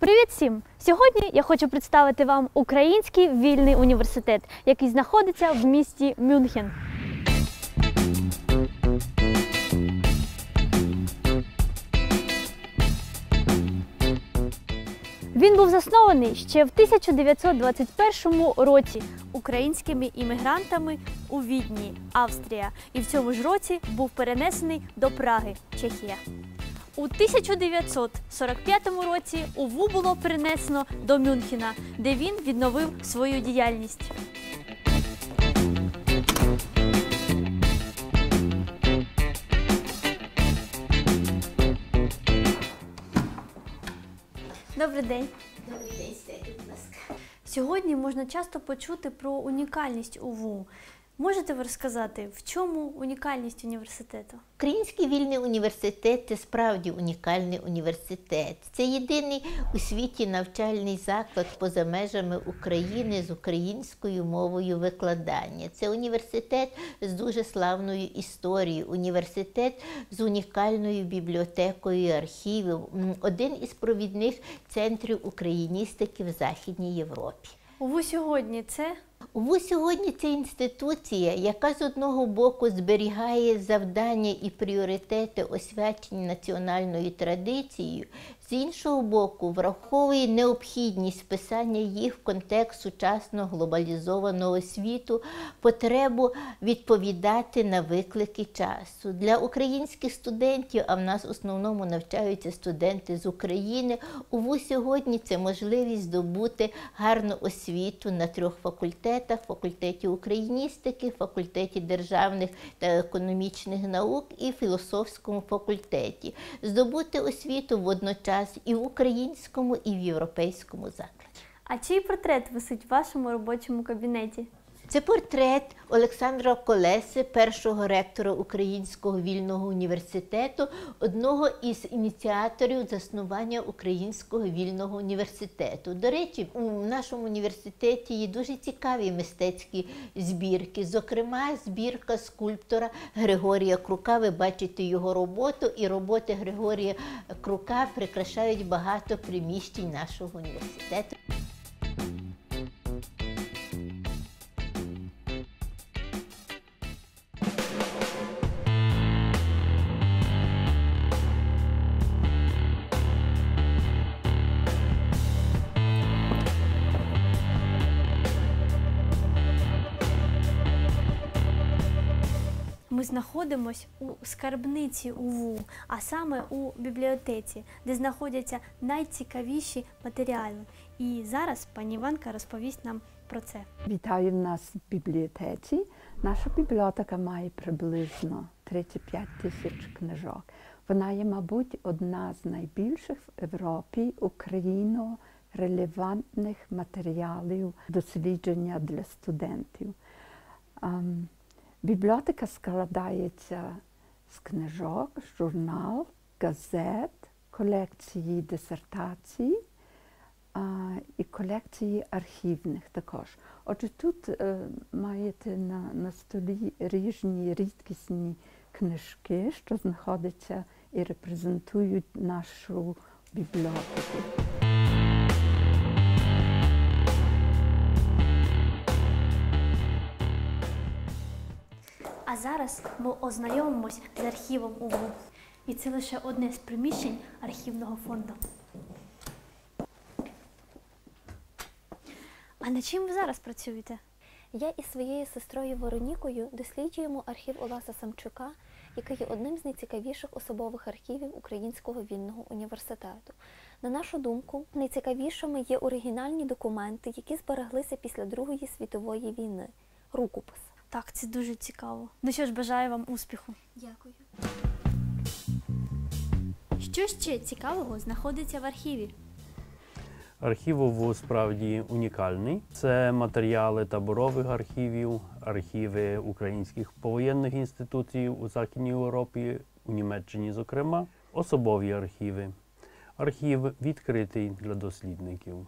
Привіт всім! Сьогодні я хочу представити вам Український вільний університет, який знаходиться в місті Мюнхен. Він був заснований ще в 1921 році українськими іммігрантами у Відні, Австрія, і в цьому ж році був перенесений до Праги, Чехія. У 1945 році УВУ було перенесено до Мюнхена, де він відновив свою діяльність. Добрий день. Добрий день, сядьте, будь ласка. Сьогодні можна часто почути про унікальність УВУ. Можете ви розказати, в чому унікальність університету? Український вільний університет це справді унікальний університет. Це єдиний у світі навчальний заклад поза межами України з українською мовою викладання. Це університет з дуже славною історією, університет з унікальною бібліотекою і архівів, один із провідних центрів україністики в Західній Європі. УВУ сьогодні це УВУ сьогодні це інституція, яка з одного боку зберігає завдання і пріоритети, освячені національною традицією, з іншого боку, враховує необхідність вписання їх в контекст сучасного глобалізованого світу, потребу відповідати на виклики часу. Для українських студентів, а в нас в основному навчаються студенти з України, УВУ сьогодні це можливість здобути гарну освіту на трьох факультетах: факультеті україністики, факультеті державних та економічних наук і філософському факультеті. Здобути освіту водночас і в українському, і в європейському закладі. а чий портрет висить в вашому робочому кабінеті? Це портрет Олександра Колеси, першого ректора Українського вільного університету, одного із ініціаторів заснування Українського вільного університету. До речі, у нашому університеті є дуже цікаві мистецькі збірки. Зокрема, збірка скульптора Григорія Крука. Ви бачите його роботу, і роботи Григорія Крука прикрашають багато приміщень нашого університету. Ми знаходимось у скарбниці УВУ, а саме у бібліотеці, де знаходяться найцікавіші матеріали. І зараз пані Іванка розповість нам про це. Вітаю в нас в бібліотеці. Наша бібліотека має приблизно 35 тисяч книжок. Вона є, мабуть, одна з найбільших в Європі україно-релевантних матеріалів дослідження для студентів. Бібліотека складається з книжок, журнал, газет, колекції дисертацій а, і колекції архівних також. Отже, тут е, маєте на, на столі різні рідкісні книжки, що знаходяться і репрезентують нашу бібліотеку. Зараз ми ознайомимось з архівом УВУ. І це лише одне з приміщень архівного фонду. А над чим ви зараз працюєте? Я із своєю сестрою Веронікою досліджуємо архів Олеса Самчука, який є одним з найцікавіших особових архівів Українського вільного університету. На нашу думку, найцікавішими є оригінальні документи, які збереглися після Другої світової війни рукопис. Так, це дуже цікаво. Ну що ж, бажаю вам успіху. Дякую. Що ще цікавого знаходиться в архіві? Архів ОВУ справді унікальний. Це матеріали таборових архівів, архіви українських повоєнних інституцій у Західній Європі, у Німеччині, зокрема, особові архіви. Архів відкритий для дослідників.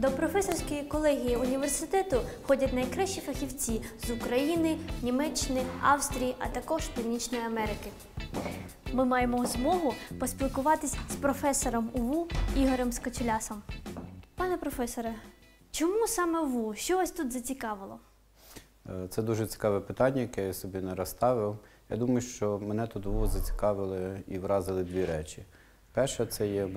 До професорської колегії університету ходять найкращі фахівці з України, Німеччини, Австрії, а також Північної Америки. Ми маємо змогу поспілкуватись з професором УВУ Ігорем Скочелясом. Пане професоре, чому саме ВУ? Що вас тут зацікавило? Е, Це дуже цікаве питання, яке я собі не розставив. Я думаю, що мене тут в ВУЗ зацікавили і вразили дві речі. Перше, це є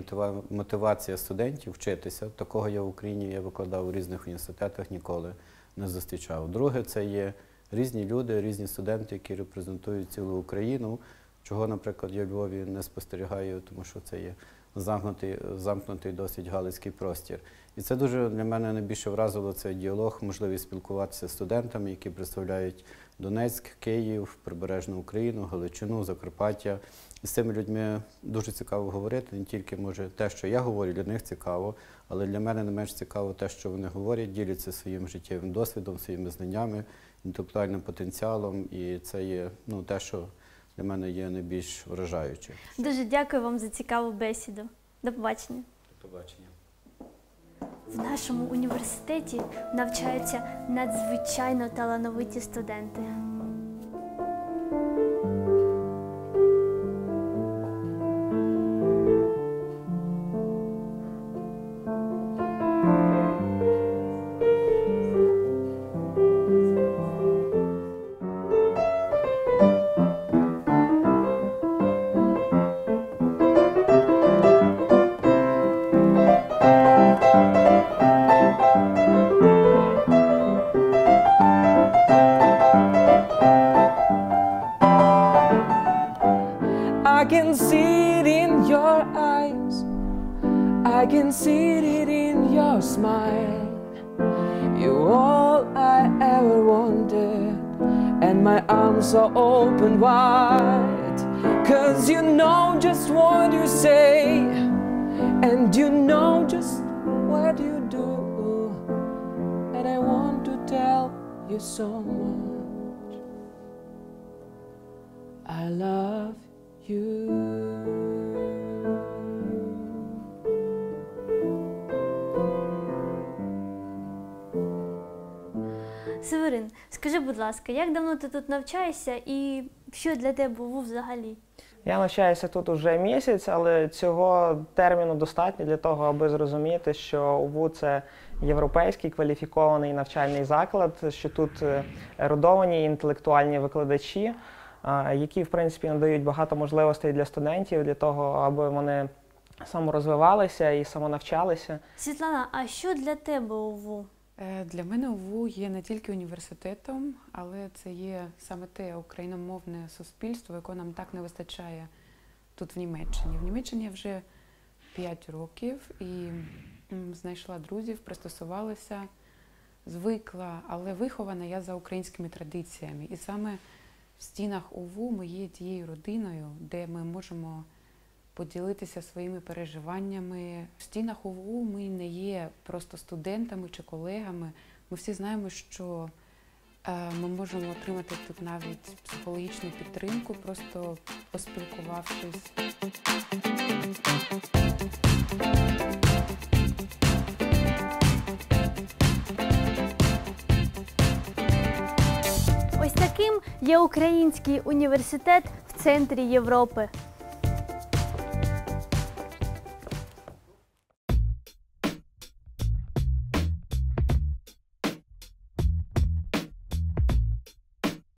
мотивація студентів вчитися. Такого я в Україні я викладав у різних університетах, ніколи не зустрічав. Друге, це є різні люди, різні студенти, які репрезентують цілу Україну, чого, наприклад, я в Львові не спостерігаю, тому що це є замкнутий, замкнутий досить галицький простір. І це дуже для мене найбільше вразило цей діалог, можливість спілкуватися з студентами, які представляють Донецьк, Київ, Прибережну Україну, Галичину, Закарпаття. І з цими людьми дуже цікаво говорити, не тільки може те, що я говорю, для них цікаво, але для мене не менш цікаво те, що вони говорять, діляться своїм життєвим досвідом, своїми знаннями, інтелектуальним потенціалом. І це є ну, те, що для мене є найбільш вражаюче. Дуже дякую вам за цікаву бесіду. До побачення. До побачення. В нашому університеті навчаються надзвичайно талановиті студенти. I can see it in your eyes. I can see it in your smile. You're all I ever wanted, and my arms are open wide. Cause you know just what you say, and you know just what you do. And I want to tell you so much. I love you. Северин, скажи, будь ласка, як давно ти тут навчаєшся і що для тебе був взагалі? Я навчаюся тут уже місяць, але цього терміну достатньо для того, аби зрозуміти, що УВУ це європейський кваліфікований навчальний заклад, що тут е, ерудовані інтелектуальні викладачі, які в принципі надають багато можливостей для студентів для того, аби вони саморозвивалися і самонавчалися. Світлана, а що для тебе УВУ? Е, Для мене УВУ є не тільки університетом, але це є саме те україномовне суспільство, якого нам так не вистачає тут в Німеччині. В Німеччині я вже 5 років і знайшла друзів, пристосувалася, звикла, але вихована я за українськими традиціями. І саме в стінах УВУ ми є тією родиною, де ми можемо поділитися своїми переживаннями. В стінах УВУ ми не є просто студентами чи колегами. Ми всі знаємо, що е, ми можемо отримати тут навіть психологічну підтримку, просто поспілкувавшись. Таким є український університет в центрі Європи.